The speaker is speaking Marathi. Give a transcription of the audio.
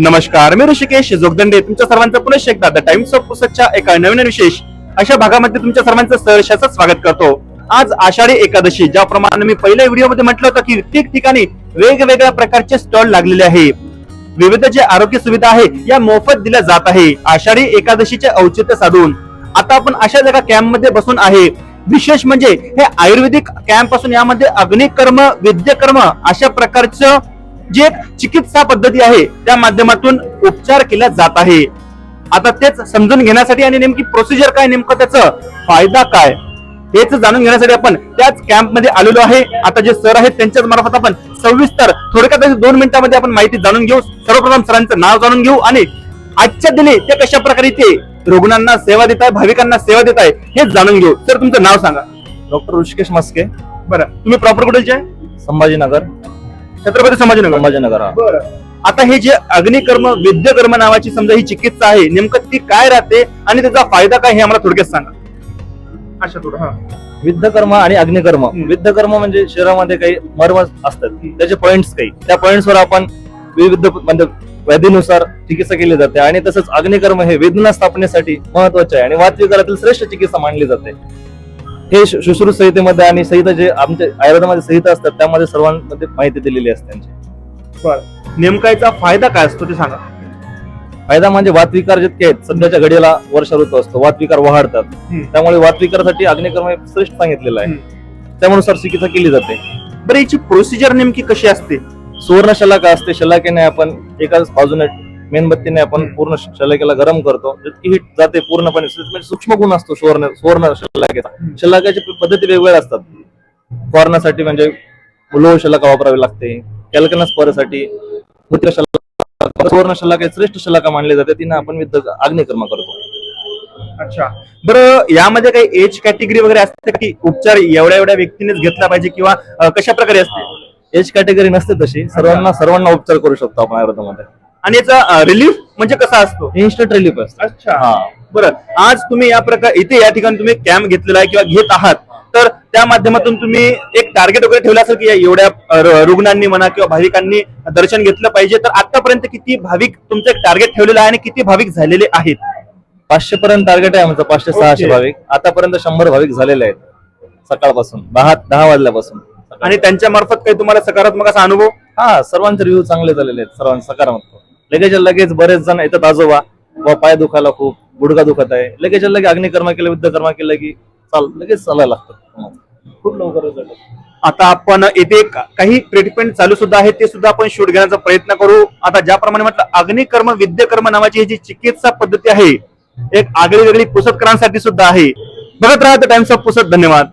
नमस्कार मी ऋषिकेश जोगदंडे. तुमच्या सर्वांचं पुनश्च एकदा द टाइम्स ऑफ पुसतच्या एका नवीन विशेष अशा भागामध्ये तुमच्या सर्वांचं सहर्षाचं स्वागत करतो. आज आषाढी एकादशी ज्याप्रमाणे मी पहिल्या व्हिडिओमध्ये म्हटलं होतं की ठिकठिकाणी वेगवेगळ्या प्रकारचे स्टॉल लागलेले आहे. विविध जे आरोग्य सुविधा आहे या मोफत दिल्या जात आहे. आषाढी एकादशीचे औचित्य साधून आता आपण अशा जगा कॅम्पमध्ये बसून आहे. विशेष म्हणजे हे आयुर्वेदिक कॅम्पपासून यामध्ये अग्निकर्म विद्यकर्म अशा प्रकारचं जी एक चिकित्सा पद्धती आहे त्या माध्यमातून उपचार केला जात आहे. आता तेच समजून घेण्यासाठी आणि नेमकी प्रोसिजर काय नेमकं त्याचं फायदा काय हेच जाणून घेण्यासाठी आपण त्याच कॅम्पमध्ये आलेलो आहे. आता जे सर आहेत त्यांच्याच मार्फत आपण सविस्तर थोडक्यात दोन मिनिटांमध्ये आपण माहिती जाणून घेऊ. सर्वप्रथम सरांचं नाव जाणून घेऊ आणि आजच्या दिनी ते कशा प्रकारे ते रुग्णांना सेवा देत आहे भाविकांना सेवा देत आहे हे जाणून घेऊ. सर तुमचं नाव सांगा. डॉक्टर ऋषिकेश मस्के. बरं तुम्ही प्रॉपर कुठेचे संभाजीनगर. छत्रपती संभाजीनगर. संभाजीनगर हा. बरं. आता हे जे अग्निकर्म विद्यकर्म नावाची समजा ही चिकित्सा आहे नेमकं ती काय राहते आणि त्याचा फायदा काय हे आम्हाला थोडक्यात सांगा. अच्छा थोडं हा. विद्धकर्म आणि अग्निकर्म. विद्धकर्म म्हणजे शरीरामध्ये काही मर्म असतात. त्याचे पॉइंट्स काही. त्या पॉइंट्सवर आपण विविध म्हणजे व्याधीनुसार चिकित्सा केली जाते आणि तसंच अग्निकर्म हे वेदना स्थापनेसाठी महत्त्वाचे आहे आणि वातविकारातील श्रेष्ठ चिकित्सा मानली जाते. हे शुश्रूष संहितेमध्ये आणि संहिता जे आमच्या आयुर्वेदामध्ये संहिता असतात त्यामध्ये सर्वांमध्ये माहिती दिलेली असते त्यांची. नेमका याचा फायदा काय असतो ते सांगा. फायदा म्हणजे वातविकार जितके आहेत सध्याच्या घडीला वर्षा ऋतू असतो वातविकार वाढतात. त्यामुळे वातविकारासाठी अग्निकर्म श्रेष्ठ सांगितलेलं आहे. त्यानुसार चिकित्सा केली जाते. बरं याची प्रोसिजर नेमकी कशी असते? सुवर्ण शलाका असते शलाकेने आपण एकाच बाजूने मेणबत्तीने आपण. पूर्ण शलाकेला गरम करतो. जितकी हिट जाते पूर्णपणे म्हणजे सूक्ष्म गुण असतो सुवर्ण सुवर्ण शलाकेचा. शलाकाची पद्धती वेगवेगळ्या असतात. कॉर्नासाठी म्हणजे लोह शलाका वापरावी लागते. मृत्यू शलाका सुवर्ण शलाका श्रेष्ठ शलाका मानले जाते. तिने आपण विद्ध अग्निकर्म करतो. अच्छा. बरं यामध्ये काही एज कॅटेगरी वगैरे असते का? उपचार एवढ्या एवढ्या व्यक्तीनेच घेतला पाहिजे किंवा कशा प्रकारे असते? एज कॅटेगरी नसते तशी. सर्वांना सर्वांना उपचार करू शकतो आपण आयुर्वेदामध्ये. आणि याचा रिलीफ म्हणजे कसा असतो? इन्स्टंट रिलीफ असते. अच्छा. हा. बरं. आज तुम्ही या प्रकार इथे या ठिकाणी तुम्ही कॅम्प घेतलेला आहे किंवा घेत आहात. तर त्या माध्यमातून तुम्ही एक टार्गेट वगैरे ठेवलं असेल की एवढ्या रुग्णांनी म्हणा किंवा भाविकांनी दर्शन घेतलं पाहिजे तर आतापर्यंत किती भाविक तुमचं एक टार्गेट ठेवलेलं आहे आणि किती भाविक झालेले आहेत? पाचशे पर्यंत टार्गेट आहे आमचं पाचशे सहाशे. भाविक. आतापर्यंत शंभर भाविक झालेले आहेत. सकाळपासून दहा दहा वाजल्यापासून. आणि त्यांच्या मार्फत काही तुम्हाला सकारात्मक असा अनुभव? हा सर्वांचे रिव्ह्यू चांगले झालेले आहेत सर्वांचे सकारात्मक. लगेच लगेच बरेच जण येतात आजोबा. व पाय दुखायला खूप गुडघा दुखत आहे. लगेच लगेच अग्निकर्म केलं विद्यकर्म केलं की चाल लगेच चालायला लागतं. खूप लवकर. आता आपण येथे का- काही ट्रीटमेंट चालू सुद्धा आहे ते सुद्धा आपण शूट घेण्याचा प्रयत्न करू. आता ज्याप्रमाणे म्हटलं अग्निकर्म विद्यकर्म नावाची ही जी चिकित्सा पद्धती आहे एक आगळी वेगळी पुसतकरांसाठी सुद्धा आहे. बघत राहा टाइम्स ऑफ पुसत धन्यवाद.